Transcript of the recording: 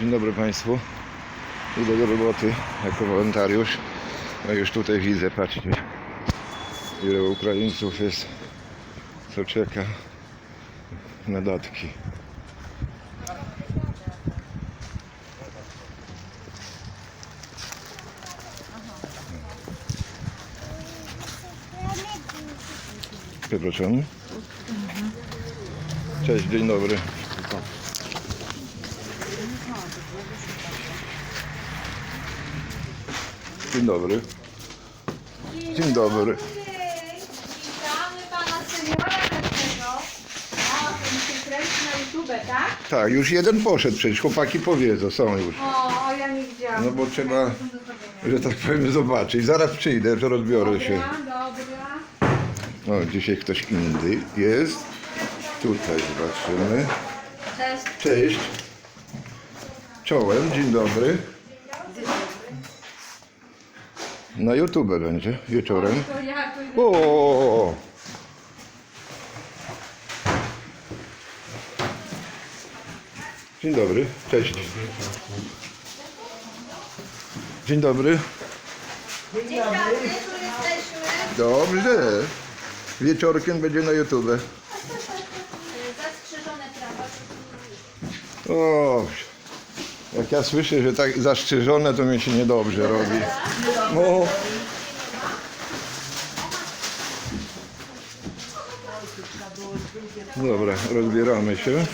Dzień dobry Państwu. Idę do roboty jako wolontariusz. No już tutaj widzę, patrzcie, ile Ukraińców jest, co czeka na datki. Przepraszam. Cześć, dzień dobry. Dzień dobry. Dzień dobry. Witamy pana seniora. O, mi się kręci na YouTube, tak? Tak, już jeden poszedł przecież, chłopaki powiedzą, są już. O, o, ja nie widziałam. No bo trzeba, że tak powiem, zobaczyć. Zaraz przyjdę, to rozbiorę się. Dobra, dobra. O, dzisiaj ktoś inny jest. Tutaj zobaczymy. Cześć. Cześć. Czołem, dzień dobry. Na YouTube będzie wieczorem. O! Dzień dobry, cześć. Dzień dobry. Dzień dobry, tu jesteśmy. Dobrze. Wieczorkiem będzie na YouTube. Zastrzeżone prawa. O, jak ja słyszę, że tak zastrzyżone, to mi się niedobrze robi. No. Dobra, rozbieramy się.